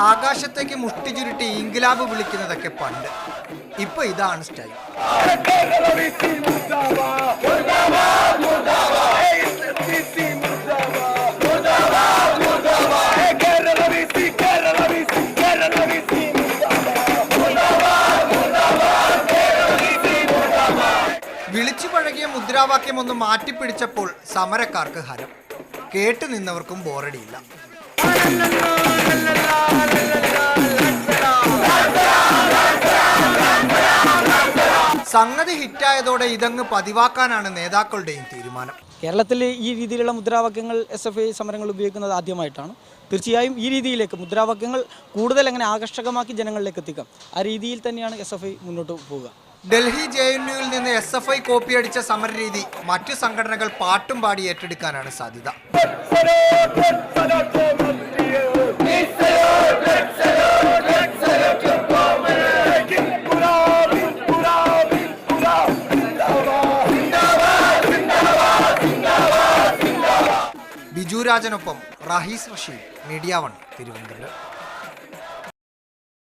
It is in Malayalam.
ആകാശത്തേക്ക് മുഷ്ടി ചുരുട്ടി ഇൻകിലാബ് വിളിക്കുന്നതൊക്കെ പണ്ട്. ഇപ്പൊ ഇതാണ് സ്റ്റൈൽ. വിളിച്ചു പഴകിയ മുദ്രാവാക്യം ഒന്ന് മാറ്റിപ്പിടിച്ചപ്പോൾ സമരക്കാർക്ക് ഹരം. കേട്ടു നിന്നവർക്കും ബോറടിയില്ല. സംഗതി ഹിറ്റായതോടെ ഇതങ്ങ് പതിവാക്കാനാണ് നേതാക്കളുടെയും തീരുമാനം. കേരളത്തിൽ ഈ രീതിയിലുള്ള മുദ്രാവാക്യങ്ങൾ എസ് എഫ് ഐ സമരങ്ങൾ ഉപയോഗിക്കുന്നത് ആദ്യമായിട്ടാണ്. തീർച്ചയായും ഈ രീതിയിലേക്ക് മുദ്രാവാക്യങ്ങൾ കൂടുതൽ എങ്ങനെ ആകർഷകമാക്കി ജനങ്ങളിലേക്ക് എത്തിക്കാം ആ രീതിയിൽ തന്നെയാണ് എസ് എഫ് ഐ മുന്നോട്ട് പോവുക. ഡൽഹി ജെ എൻ യുവിൽ നിന്ന് എസ് എഫ് ഐ കോപ്പിയടിച്ച സമരരീതി മറ്റു സംഘടനകൾ പാട്ടും പാടി ഏറ്റെടുക്കാനാണ് സാധ്യത. ബിജു രാജനൊപ്പം റഹീസ് റഷീദ് മീഡിയ വൺ തിരുവനന്തപുരം.